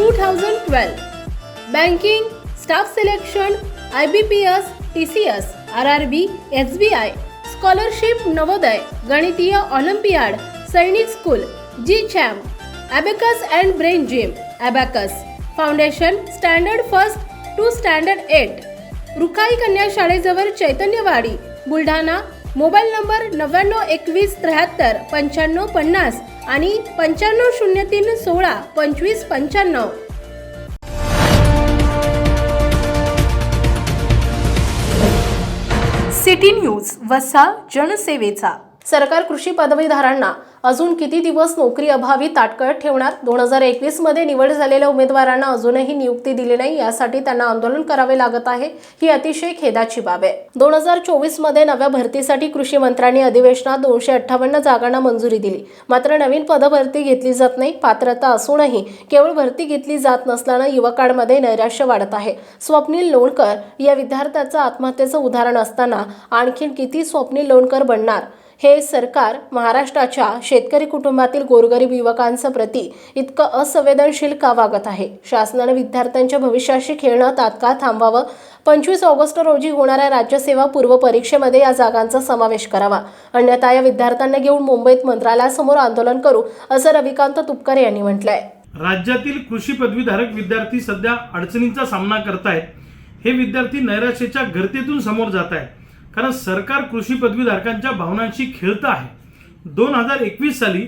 Two thousand twelve banking staff selection I B P S T C S R R B S B I scholarship Navodaya गणितीय olympiad Sainik school G champ abacus and brain gym abacus foundation standard first two standard eight Rukhai कन्या शाळेजवळ Chaitanyawadi Buldhana mobile number नव्याण्णव एकवीस त्र्याहत्तर पंच्याण्णव पन्नास आणि पंच्याण्णव शून्य तीन सोळा पंचवीस पंच्याण्णव. सिटी न्यूज वसा जनसेवेचा. सरकार कृषी पदवीधारांना अजून किती दिवस नोकरी अभावी ताटकळत ठेवणार? दोन हजार एकवीसमध्ये निवड झालेल्या उमेदवारांना अजूनही नियुक्ती दिली नाही यासाठी त्यांना आंदोलन करावे लागत आहे ही अतिशय खेदाची बाब आहे. दोन हजार चोवीसमध्ये नव्या भरतीसाठी कृषी मंत्र्यांनी अधिवेशनात दोनशे अठ्ठावन्न जागांना मंजुरी दिली. मात्र नवीन पदभरती घेतली जात नाही पात्रता असूनही केवळ भरती घेतली जात नसल्यानं युवकांमध्ये नैराश्य वाढत आहे. स्वप्नील लोणकर या विद्यार्थ्याचं आत्महत्येचं उदाहरण असताना आणखीन किती स्वप्नील लोणकर बनणार? हे सरकार महाराष्ट्राच्या शेतकरी कुटुंबातील गोरगरीब युवकांचं प्रती इतकं असंवेदनशील का वागत आहे? शासनाने विद्यार्थ्यांच्या भविष्याशी खेळणं तात्काळ थांबवावं. पंचवीस ऑगस्ट रोजी होणाऱ्या राज्यसेवा पूर्व परीक्षेमध्ये या जागांचा समावेश करावा. अन्यथा या विद्यार्थ्यांना घेऊन मुंबईत मंत्रालयासमोर आंदोलन करू असं रविकांत तुपकर यांनी म्हटलंय. राज्यातील कृषी पदवीधारक विद्यार्थी सध्या अडचणींचा सामना करतायत. हे विद्यार्थी नैराश्याच्या गर्तेतून समोर जात आहेत कारण सरकार कृषी पदवीधारकांच्या भावनांशी खेळतं आहे. दोन हजार एकवीस साली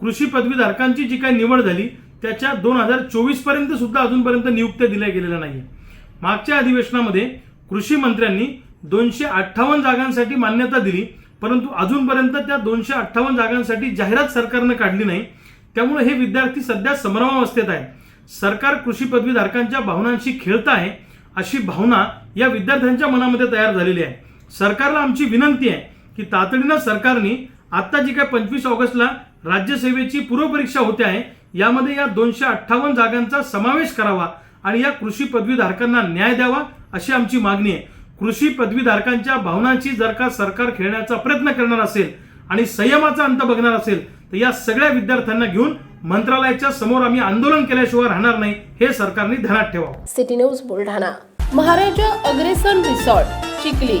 कृषी पदवीधारकांची जी काही निवड झाली त्याच्या दोन हजार चोवीसपर्यंत सुद्धा अजूनपर्यंत नियुक्त्या दिल्या गेलेल्या नाही मागच्या अधिवेशनामध्ये कृषी मंत्र्यांनी दोनशे अठ्ठावन्न जागांसाठी मान्यता दिली परंतु अजूनपर्यंत त्या दोनशे अठ्ठावन्न जागांसाठी जाहिरात सरकारनं काढली नाही. त्यामुळे हे विद्यार्थी सध्या संभ्रमावस्थेत आहे सरकार कृषी पदवीधारकांच्या भावनांशी खेळत आहे अशी भावना या विद्यार्थ्यांच्या मनामध्ये तयार झालेली आहे. सरकारला आमची विनंती आहे की तातडीनं सरकारने आता जी काय पंचवीस ऑगस्टला राज्यसेवेची पूर्वपरीक्षा होते आहे यामध्ये या दोनशे अठ्ठावन्न जागांचा समावेश करावा आणि या कृषी पदवीधारकांना न्याय द्यावा अशी आमची मागणी आहे. कृषी पदवीधारकांच्या भावनांची जर का सरकार खेळण्याचा प्रयत्न करणार असेल आणि संयमाचा अंत बघणार असेल तर या सगळ्या विद्यार्थ्यांना घेऊन मंत्रालयाच्या समोर आम्ही आंदोलन केल्याशिवाय राहणार नाही हे सरकारने ध्यानात ठेवा city news Buldhana. Maharaja Agrasen resort Chikhli.